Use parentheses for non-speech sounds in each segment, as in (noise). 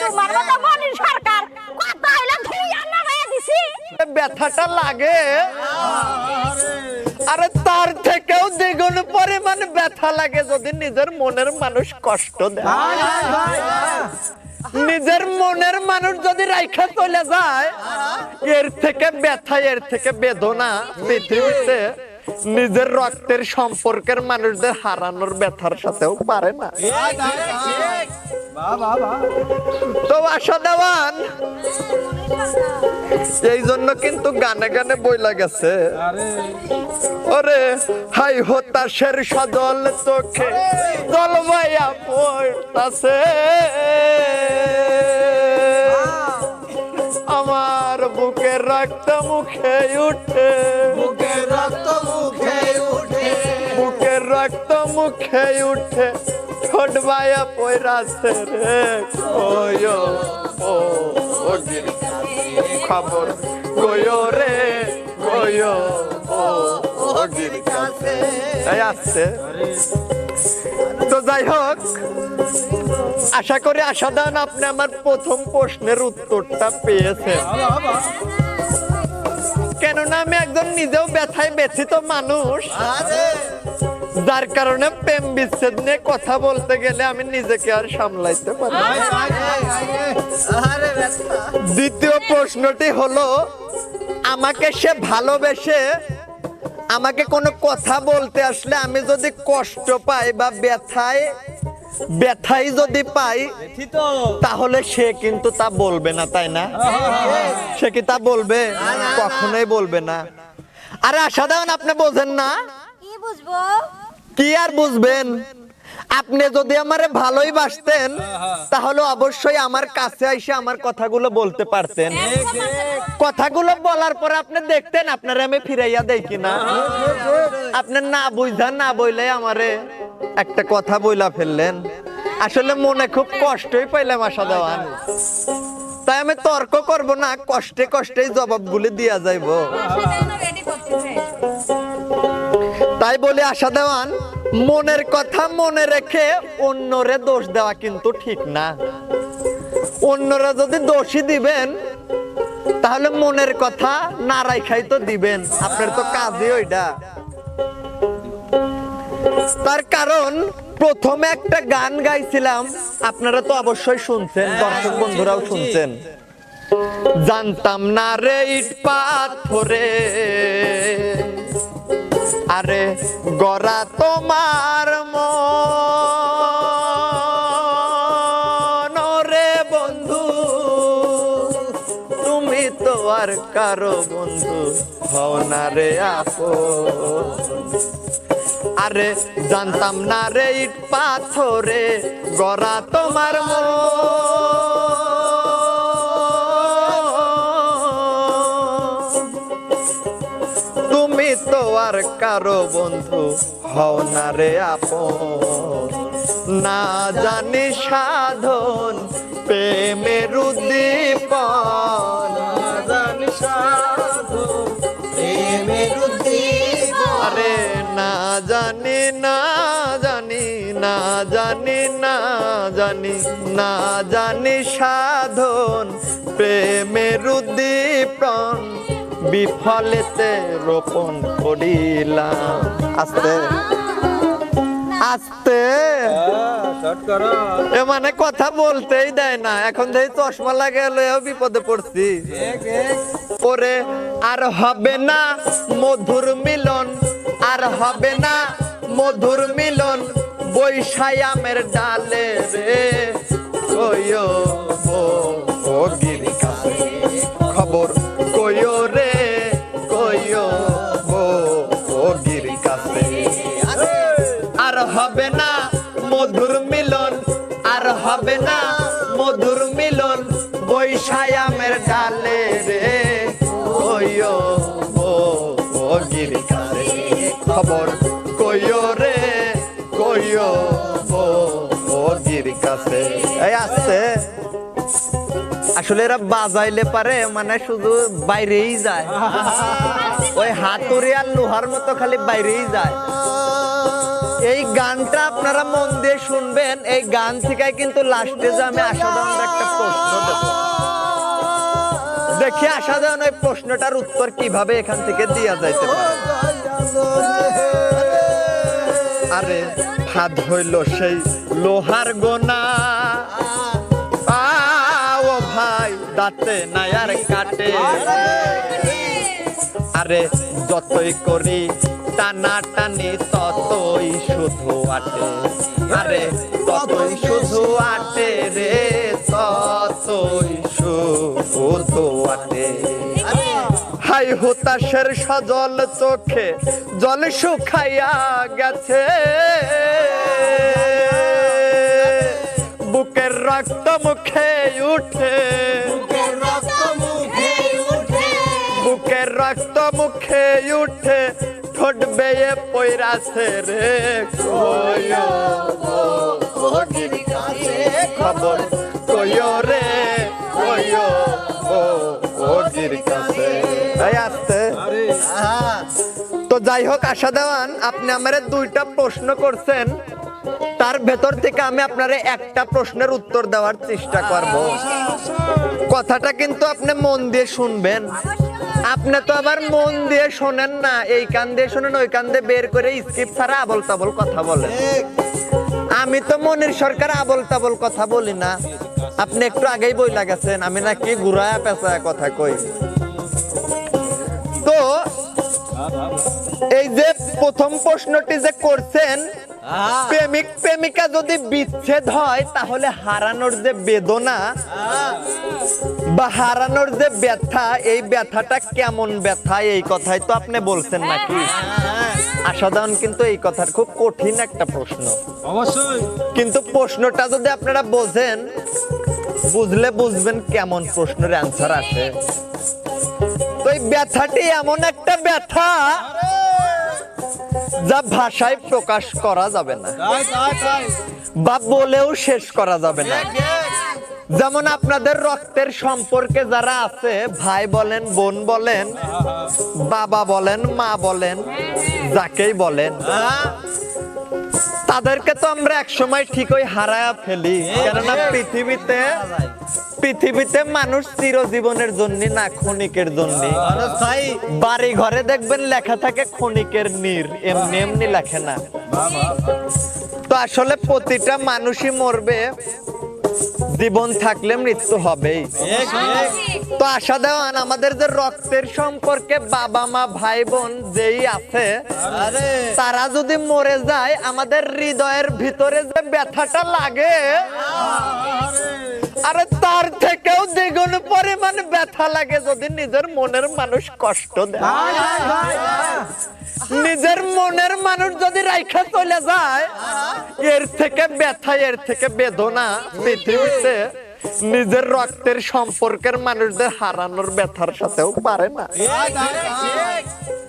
তোমার মতো মনি সরকার হইলে দিছি। ব্যথাটা লাগে। আরে তার থেকেও দ্বিগুণ পরিমাণ ব্যথা লাগে যদি নিজের মনের মানুষ কষ্ট দেয়। নিজের মনের মানুষ যদি রাইখা চলে যায় এর থেকে ব্যথা এর থেকে বেদনা পৃথিবীতে নিজের রক্তের সম্পর্কের মানুষদের হারানোর ব্যথার সাথেও পারে না। তো আশা দেওয়ান। এই জন্য কিন্তু গানে গানে বইলা গেছে। ওরে হাই হতাশের সজল চোখে জলবাইয়া পড়তাছে। আমার বুকের রক্ত মুখে উঠে। বুকের রক্ত মুখে উঠে। বুকের রক্ত মুখে উঠে। ছোট বায়া পয়রাছে রে কয়ো ও ও খবর? কয়ো রে কয়ো ও ও গির কাছে এই আসছে তো যাই হোক, আশা করি আশা দেন আপনি আমার প্রথম প্রশ্নের উত্তরটা পেয়েছেন। কেননা আমি একজন নিজেও ব্যথায় ব্যথিত মানুষ। যার কারণে প্রেম বিচ্ছেদ নিয়ে কথা বলতে গেলে আমি নিজেকে আর সামলাইতে পারি দ্বিতীয় প্রশ্নটি হলো আমাকে সে ভালোবেসে আমাকে কোনো কথা বলতে আসলে আমি যদি কষ্ট পাই বা ব্যথায় ব্যথাই যদি পাই তাহলে সে কিন্তু তা বলবে না তাই না? সে কি তা বলবে? কখনোই বলবে না। আরে আশা দেওয়ান আপনি বোঝেন না। বুঝব? কি আর বুঝবেন? আপনি যদি আমারে ভালোই বাসতেন তাহলে অবশ্যই আমার কাছে এসে আমার কথাগুলো বলতে পারতেন। কথাগুলো বলার পর আপনি দেখতেন আপনারা আমি ফিরাইয়া দেই কিনা। আপনি না বুঝলেন না বইলে আমারে একটা কথা বইলা ফেললেন। আসলে মনে খুব কষ্টই পাইলাম আশা দেওয়ান। তাই আমি তর্ক করব না কষ্টে কষ্টেই জবাবগুলি দিয়া যাইবো। তাই বলে আশা দেওয়ান, মনের কথা মনে রেখে অন্যরে দোষ দেওয়া কিন্তু ঠিক না। অন্যরা যদি দোষী দিবেন, তাহলে মনের কথা না রাইখাই তো দিবেন। আপনার তো কাজই ওইটা তার কারণ, প্রথমে একটা গান গাইছিলাম, আপনারা তো অবশ্যই শুনছেন, দর্শক বন্ধুরাও শুনছেন। জানতাম না রে ইট পাথরে। আরে গড়া তোমার রে বন্ধু, তুমি তো আর কারও বন্ধু হও না রে আপো আরে জানতাম না রে ইট পাথরে গড়া তোমার মন। কারও বন্ধু হও না রে আপন। না জানি সাধন প্রেমের উদ্দীপন। জানি প্রেমের আরে না জানি না জানি না জানি না জানি না জানি সাধন প্রেমের উদ্দীপন। বিফলেতে রোপণ করিলাম। আস্তে। আস্তে। এ মানে কথা বলতেই দেয় না। এখন যে চশমা লাগে বিপদে পড়ছি। ওরে, আর হবে না মধুর মিলন, আর হবে না মধুর মিলন বৈশায়ামের ডালে রে। খবর হবে না মধুর মিলন বৈশায়ামের ডালে রে। কইও ও গিরি খবর কইও রে। কইও ও ও গিরি কাছে। এই আসছে আসলে এরা বাজাইলে পারে মানে শুধু বাইরেই যায়। (laughs) ওই হাতুড়ি আর লোহার মতো খালি বাইরেই যায়। এই গানটা আপনারা মন দিয়ে শুনবেন। এই গান থেকে কিন্তু লাস্টে যে আমি আসাধারণ একটা প্রশ্ন দেখি আসাধারণ ওই প্রশ্নটার উত্তর কীভাবে এখান থেকে দেওয়া যাইতে আরে, হাত হইল সেই লোহার গোনা। ও ভাই, দাঁতে নাই আর কাটে। আরে, যতই করি টানা টানি ততই শুধু আটে। আরে ততই শুধু আটে রে ততই শুধু আটে। হাই হতাশের সজল চোখে জল শুকাইয়া গেছে। বুকের রক্ত মুখে উঠে। বুকের রক্ত মুখে উঠে। ঠোঁট বেয়ে পৈরাছে রে খবর কয়ো রে কয়ো ও কাছে। এই আসতে। তো যাই হোক আশা দেওয়ান আপনি আমার দুইটা প্রশ্ন করছেন। তার ভেতর থেকে আমি আপনারে একটা প্রশ্নের উত্তর দেওয়ার চেষ্টা করব। কথাটা কিন্তু আপনি মন দিয়ে শুনবেন। আপনি তো আবার মন দিয়ে শোনেন না, এই কান দিয়ে শোনেন, ওই কান দিয়ে বের করে স্কিপ ছাড়া আবল তাবল কথা বলেন। আমি তো মনির সরকার আবল তাবল কথা বলি না। আপনি একটু আগেই বই লাগাছেন আমি নাকি ঘুরায়া পেঁচায়া কথা কই। তো, এই যে প্রথম প্রশ্নটি যে করছেন প্রেমিক প্রেমিকা যদি বিচ্ছেদ হয় তাহলে হারানোর যে বেদনা বা হারানোর যে ব্যথা এই ব্যথাটা কেমন ব্যথা? এই কথাই তো আপনি বলছেন নাকি? আসাধারণ কিন্তু এই কথার খুব কঠিন একটা প্রশ্ন। অবশ্যই। কিন্তু প্রশ্নটা যদি আপনারা বোঝেন বুঝলে বুঝবেন কেমন প্রশ্নের অ্যান্সার আসে। তো এই ব্যথাটি এমন একটা ব্যথা যা ভাষায় প্রকাশ করা যাবে না। বা বলেও শেষ করা যাবে না। যেমন আপনাদের রক্তের সম্পর্কে যারা আছে ভাই বলেন বোন বলেন বাবা বলেন মা বলেন যাকেই বলেন তাদেরকে তো আমরা একসময় ঠিকই হারায়া ফেলি। কেননা পৃথিবীতে পৃথিবীতে মানুষ চিরজীবনের জন্য না ক্ষণিকের জন্য। বাড়ি ঘরে দেখবেন লেখা থাকে ক্ষণিকের নীর এমনি এমনি লেখে না। তো আসলে প্রতিটা মানুষই মরবে জীবন থাকলে মৃত্যু হবেই। তো আশা দেওয়ান আমাদের যে রক্তের সম্পর্কে বাবা মা ভাই বোন যেই আছে আরে। তারা যদি মরে যায় আমাদের হৃদয়ের ভিতরে যে ব্যথাটা লাগে আরে তার থেকেও দ্বিগুণ পরিমাণ ব্যথা লাগে যদি নিজের মনের মানুষ কষ্ট দেয়। নিজের মনের মানুষ যদি রাইখা চলে যায় এর থেকে ব্যথা এর থেকে বেদনা পৃথিবীতে নিজের রক্তের সম্পর্কের মানুষদের হারানোর ব্যথার সাথেও পারে না।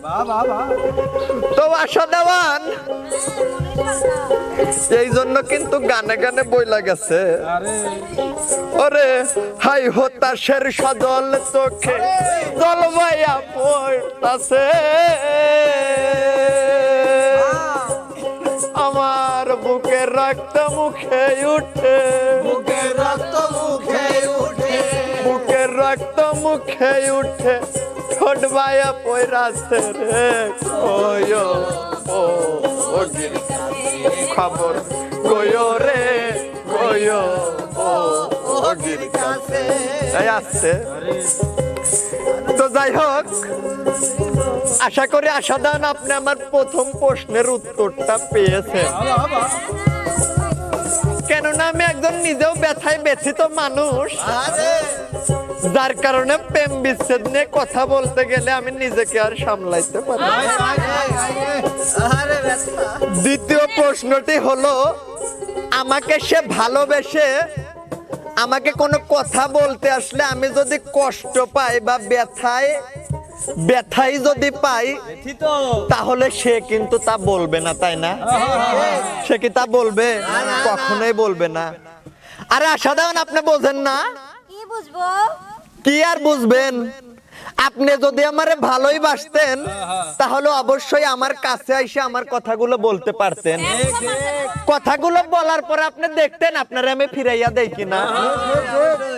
বাহ বাহ বাহ তো আশা দেওয়ান। এই জন্য কিন্তু গানে গানে বইলা গেছে। ওরে, হাই হতাশের সজল চোখে জলবাইয়া পড়তাছে। আমার বুকের রক্ত মুখে উঠে। বুকের রক্ত মুখে রক্ত মুখে উঠে ঠোঁট বায়া পয়রাছে রে কয়ো, ও খবর কয়ো রে, কয়ো, ও ওগির কাছে। আসছে। তো যাই হোক, আশা করি আশাদান আপনি আমার প্রথম প্রশ্নের উত্তরটা পেয়েছেন। কেননা আমি একজন নিজেও ব্যথায় ব্যথিত মানুষ। যার কারণে প্রেম বিচ্ছেদ নিয়ে কথা বলতে গেলে আমি নিজেকে আর সামলাইতে পারি দ্বিতীয় প্রশ্নটি হলো, আমাকে সে ভালোবেসে আমাকে কোনো কথা বলতে আসলে আমি যদি কষ্ট পাই বা ব্যথায়, ব্যথাই যদি পাই, তাহলে সে কিন্তু তা বলবে না, তাই না? সে কি তা বলবে? কখনোই বলবে না। আরে আশা দেওয়ান আপনি বোঝেন না। কি বুঝব? কি আর বুঝবেন? আপনি যদি আমারে ভালোই বাসতেন, তাহলে অবশ্যই আমার কাছে এসে আমার কথাগুলো বলতে পারতেন। কথাগুলো বলার পরে আপনি দেখতেন, আপনারে আমি ফিরাইয়া দেই কিনা।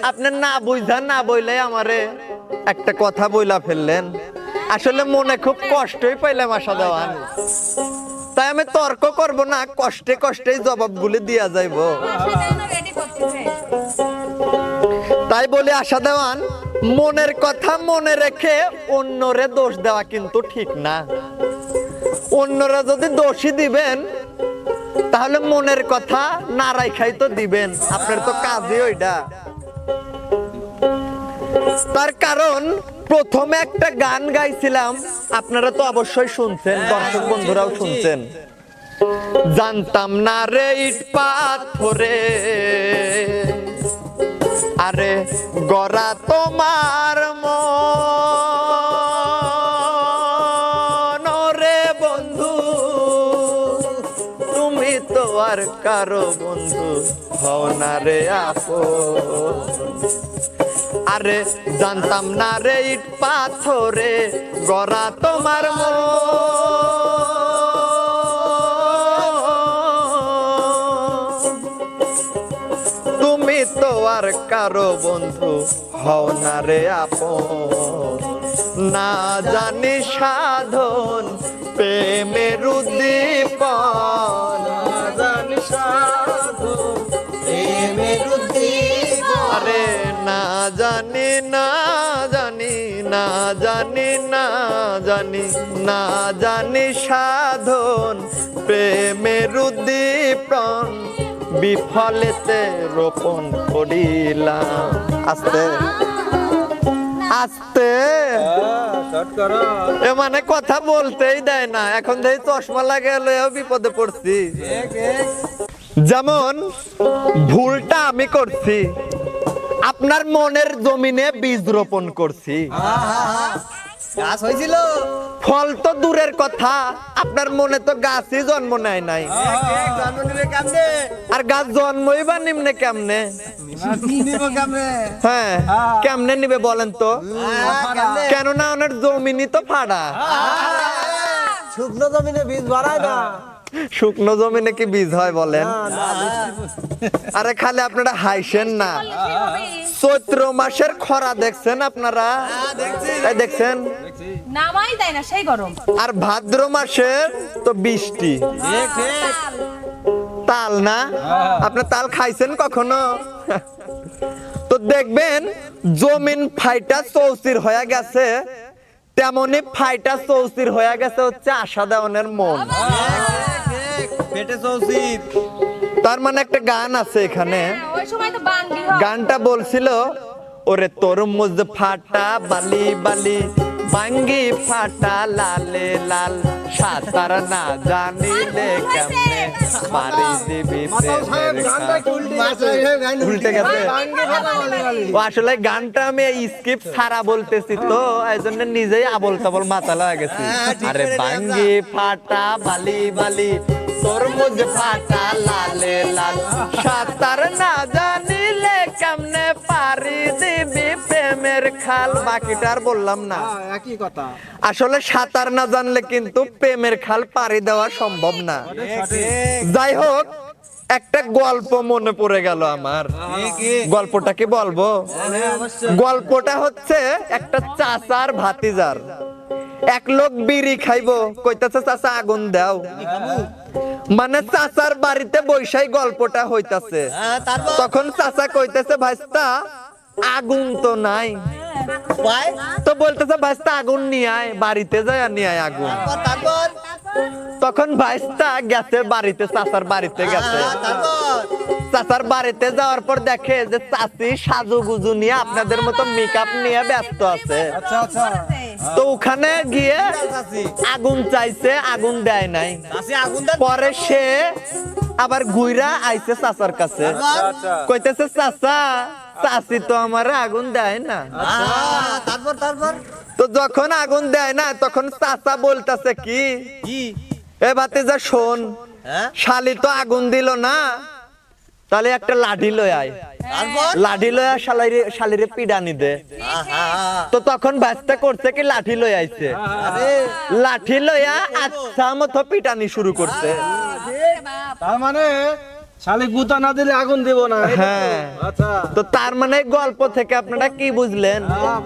আপনি না বুঝান না বইলে আমারে একটা কথা বইলা ফেললেন। আসলে মনে খুব কষ্টই পাইলাম আশা দেওয়ান তাই আমি তর্ক করব না, কষ্টে কষ্টেই জবাবগুলি দিয়া যাইব। করতেছে তাই বলে আশা দেওয়ান, মনের কথা মনে রেখে অন্যরে দোষ দেওয়া কিন্তু ঠিক না। অন্যরা যদি দোষী দিবেন, তাহলে মনের কথা না রাইখাই তো দিবেন। আপনার তো কাজই ওইটা তার কারণ, প্রথমে একটা গান গাইছিলাম, আপনারা তো অবশ্যই শুনছেন, দর্শক বন্ধুরাও শুনছেন। জানতাম না রে ইট পাথরে। আরে গড়া তোমার রে বন্ধু, তুমি তো আর কারও বন্ধু হও না রে আপন। আরে জানতাম না রে ইট পাথরে গড়া তোমার মন। আর কারও বন্ধু হও না রে আপন। না জানি সাধন প্রেমের উদ্দীপন। জানি সাধু প্রেমের উদ্দীপন। আরে না জানি না জানি না জানি না জানি না জানি সাধন প্রেমের উদ্দীপন। বিফলেতে রোপণ করিলাম। আস্তে। আস্তে। এ মানে কথা বলতেই দেয় না। এখন দেখি চশমা লাগালে বিপদে পড়ছি। যেমন ভুলটা আমি করছি, আপনার মনের জমিনে বীজ রোপণ করছি। গাছ হয়েছিল? ফল তো দূরের কথা আপনার মনে তো গাছই জন্ম নেয় নাই। আর গাছ জন্মই বা নিম্নে কেমনে? হ্যাঁ কেমনে নিবে বলেন তো? কেননা ওনার জমিনই তো ফাড়া। শুকনো জমিনে বীজ ভরায় না। শুকনো জমিনে কি বীজ হয় বলেন? আরে খালি আপনারা হাইছেন না। চৈত্র মাসের খরা দেখছেন আপনারা? দেখছেন? নামাই দেয় না সেই গরম। আর ভাদ্র মাসের তো বৃষ্টি। ঠিক ঠিক। তাল না? আপনি তাল খাইছেন কখনো? তো দেখবেন জমিন ফাইটা চৌচির হয়ে গেছে তেমনি ফাইটা চৌচির হয়ে গেছে হচ্ছে আশা দেওয়ানের মন পেটে তার মানে একটা গান আছে এখানে। ওই সময় তো বান্ডি গানটা বলছিল ওরে তরমুজ ফাটা বালি বালি বাঙ্গি ফাটা লালে লাল সাঁতার না জানিলে কেমনে পারি দিবি উল্টে গেছে? ও আসলে গানটা আমি স্কিপ ছাড়া বলতেছি তো এই জন্য নিজেই আবল তাবল মাথা লাগা গেছি। হ্যাঁ, আরে বাঙ্গি ফাটা বালি বালি তরমুজ ফাটা লালে লাল। সাঁতার না জানিলে কেমনে পারি দিবি প্রেমের খাল? বাকিটা আর বললাম না। একই কথা। আসলে সাঁতার না জানলে কিন্তু প্রেমের খাল পাড়ি দেওয়া সম্ভব না। যাই হোক একটা গল্প মনে পড়ে গেল আমার। গল্পটা কি বলব? গল্পটা হচ্ছে একটা চাচার ভাতিজার। এক লোক বিড়ি খাইবো কইতাছে চাচা আগুন দাও। মানে চাচার বাড়িতে বৈশাই গল্পটা হইতাছে। হ্যাঁ, তখন চাচা কইতেছে ভাইস্তা আগুন তো নাই। তো বলতেছে ভাইস্তা আগুন নিয়ে আয় বাড়িতে যায় আর নিয়ে আয় আগুন। তখন ভাইস্তা গেছে বাড়িতে চাচার বাড়িতে গেছে। হ্যাঁ, চাচার বাড়িতে যাওয়ার পর দেখে যে চাচি সাজু গুজু নিয়ে আপনাদের মতো মেকআপ নিয়ে ব্যস্ত আছে। আচ্ছা আচ্ছা। তো ওখানে গিয়ে আগুন চাইছে আগুন দেয় নাই। পরে সে আবার গুইরা আইছে চাচার কাছে। কইতেছে চাচা চাচি তো আমার আগুন দেয় না। তারপর তারপর? তো যখন আগুন দেয় না তখন চাচা বলতেছে কি কি? এ বাতে যা শোন হ্যাঁ? শালি তো আগুন দিল না। তাহলে একটা লাঠি লয় আয়। লাঠি লয়া শালাইরে শালিরে পিডানি দে তো তখন বাচ্চা করছে কি লাঠি লই আইছে। লাঠি লয়া আচ্ছা মতো পিটানি শুরু করছে। তার মানে শালি গুতা না দিলে আগুন দেব না তো? হ্যাঁ। আচ্ছা। তো তার মানে গল্প থেকে আপনারা কি বুঝলেন? হ্যাঁ,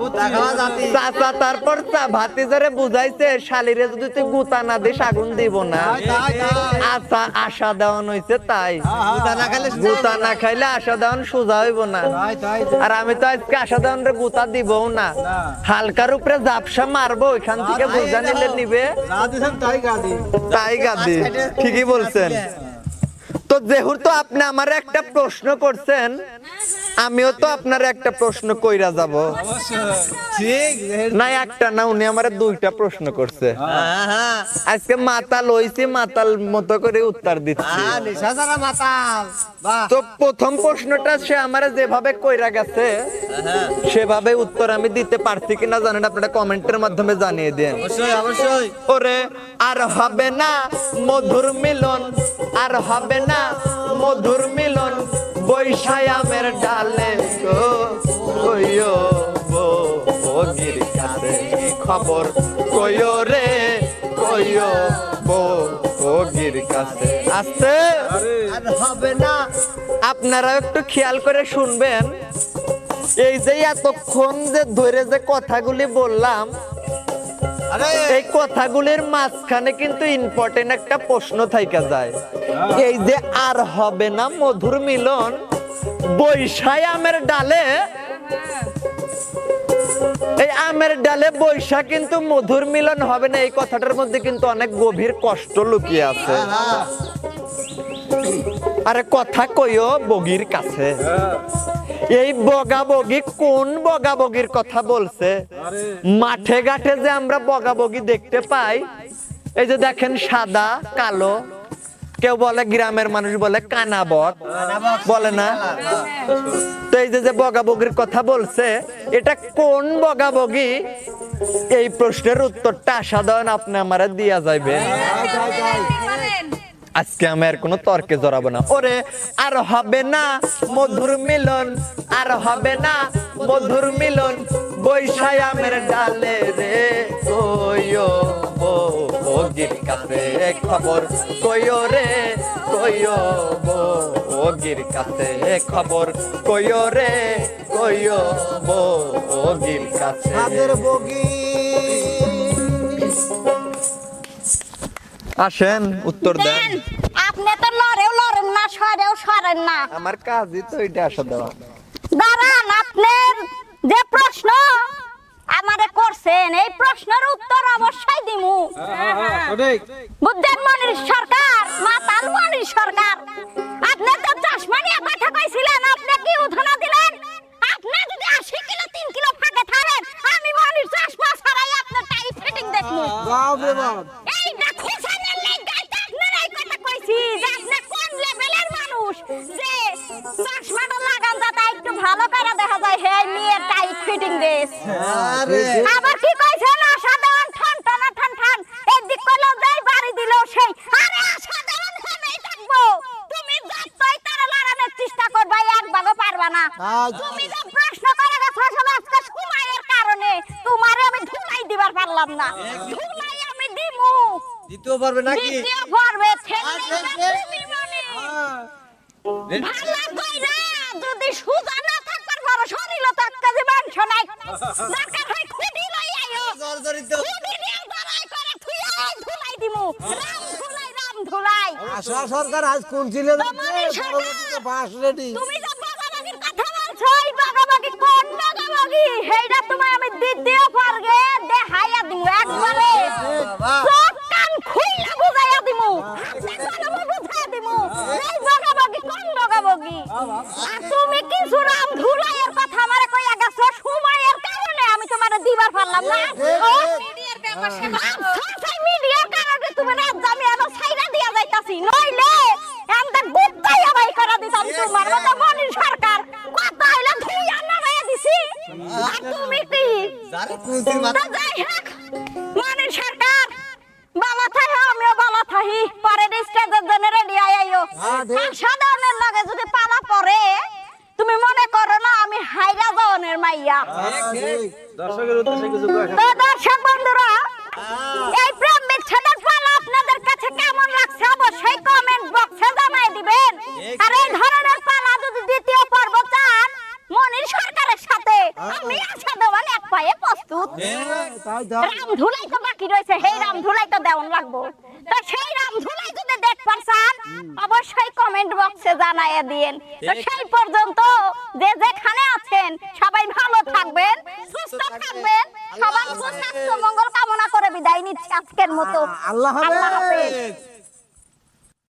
চাচা তারপর ভাতিজারে বুঝাইছে শালিরে যদি তুই গুতা না দিস আগুন দিব না। তাই, তাই। আশা আশা দেওয়ান হইছে তাই। গুতা না খাইলে গুতা আশা দেওয়ান সোজা হইব না। আর আমি তো আজকে আশা দেওয়ান রে গুতা দিবও না। হালকার উপরে জাপসা মারবো ওইখান থেকে বুঝা নিলে নিবে। তাই তাই গাদি। ঠিকই বলছেন। তো যেহেতু আপনি আমার একটা প্রশ্ন করছেন আমিও তো আপনার একটা প্রশ্ন কইরা যাব। ঠিক না একটা না উনি আমার দুইটা প্রশ্ন করছে। আজকে মাতাল হইছি মাতাল মতো করে উত্তর দিচ্ছি। তো প্রথম প্রশ্নটা সে আমার যেভাবে কইরা গেছে সেভাবে উত্তর আমি দিতে পারছি কিনা জানেন আপনারা কমেন্টের মাধ্যমে জানিয়ে দেন। ওরে আর হবে না মধুর মিলন আর হবে না মধুর মিলন। বৈশায়ামের ডালে কইও বগির কাছে খবর? কইও রে কইও বগির কাছে আসতে আর। হবে না আপনারা একটু খেয়াল করে শুনবেন। এই যে এতক্ষণ যে ধরে যে কথাগুলি বললাম এই কথাগুলির মাঝখানে কিন্তু ইম্পর্টেন্ট একটা প্রশ্ন থাইকা যায়। এই যে আর হবে না মধুর মিলন বৈশাই আমের ডালে এই আমের ডালে বৈশা কিন্তু মধুর মিলন হবে না এই কথাটার মধ্যে কিন্তু অনেক গভীর কষ্ট লুকিয়ে আছে। হ্যাঁ আরে কথা কইও বগির কাছে। এই বগাবগি কোন বগাবগির কথা বলছে? মাঠে ঘাটে যে আমরা বগাবগি দেখতে পাই এই যে দেখেন সাদা কালো কেউ বলে গ্রামের মানুষ বলে কানা বক বলে না? তো এই যে যে বগাবগির কথা বলছে এটা কোন বগাবগি? এই প্রশ্নের উত্তরটা আসাধারণ আপনি আমার দিয়া যাইবে আজকে আমি আর কোনো তর্কে জড়াবো না। ওরে, আর হবে না মধুর মিলন, আর হবে না মধুর মিলন বৈশাই আমের ডালে রে। কইও ও ওগির কাছে খবর, কইও রে, কইও বো ওগির কাছে খবর, কইও রে, কইও বো ওগির কাছে। তাদের আসেন উত্তর দেন। আপনি তো লড়েও লড়েন না সরেও সরেন না। আমার কাজই তো এটা আসা দেওয়া। দাঁড়ান আপনার যে প্রশ্ন আমারে করছেন এই প্রশ্নের উত্তর অবশ্যই দিমু। বুদ্ধের মনির সরকার মাতাল মনির সরকার আপনি তো চশমা নিয়ে কথা কইছিলেন আপনি কি উঠনা দিলেন? আপনি যদি আশি কিলো তিন কিলো ফাঁকে থাকেন আমি মনির চশমা ছাড়াই আপনার টাইট ফিটিং দেখব। বাপ রে বাপ। যে চশমাটা লাগান যাতে একটু ভালো করে দেখা যায়। হে মেয়ের টাইট ফিটিং আরে। আবার কি কইছেন আশা দেওয়ান ঠান টানা ঠান ঠান। এদিক কইলো যাই বাড়ি দিলেও সেই। আরে আশা দেওয়ান থাকব। তুমি যতই তারা লড়ানোর চেষ্টা করবা এক ভাগও পারবা না। তুমি যে প্রশ্ন করে গেছো আসলে আজকে সময়ের কারণে। তোমারে আমি ধুলাই দিবার পারলাম না। ধুলাই আমি দিমু। দ্বিতীয় পারবে নাকি? দ্বিতীয় পর্বে। ঠেলে আচ্ছা, দিবা তুমি মনে ভালো কইরা যদি সুজা না থাকবার বড় শরীর তো একটা যে মাংস নাই দরকার হয় খুঁটি লই আইও। জর্জরিত। খুঁটি নিয়ে লড়াই করে থুইয়া ধুলাই দিমু। রাম ধুলাই রাম ধুলাই। আশা সরকার আজ কোন ছিল সরকার। বাস রেডি। তুমি যে বাগাবাগির কথা বলছো এই বাগাবাগি কোন বাগাবাগি সেইটা তোমায় আমি দ্বিতীয় পর্বে দেখাইয়া দিমু একবারে। চোখ কান খুইলা বুঝাইয়া দিমু। পালা আপনাদের কাছে কেমন লাগছে অবশ্যই কমেন্ট বক্সে দিবেন। আর এই ধরনের দ্বিতীয় পর্ব চান, মনির সরকারের সাথে আমি আশা দেওয়ান এক পায়ে প্রস্তুত। রাম ধুলাই তো বাকি রয়েছে সেই রাম ধুলাই তো দেওয়ান লাগবো। তো সেই রাম ধুলাই যদি দেখতে চান অবশ্যই কমেন্ট বক্সে জানাইয়া দিয়েন। তো সেই পর্যন্ত যে যেখানে আছেন সবাই ভালো থাকবেন সুস্থ থাকবেন। সবার সুস্বাস্থ্য মঙ্গল কামনা করে বিদায় নিচ্ছি আজকের মতো। আল্লাহ হাফেজ।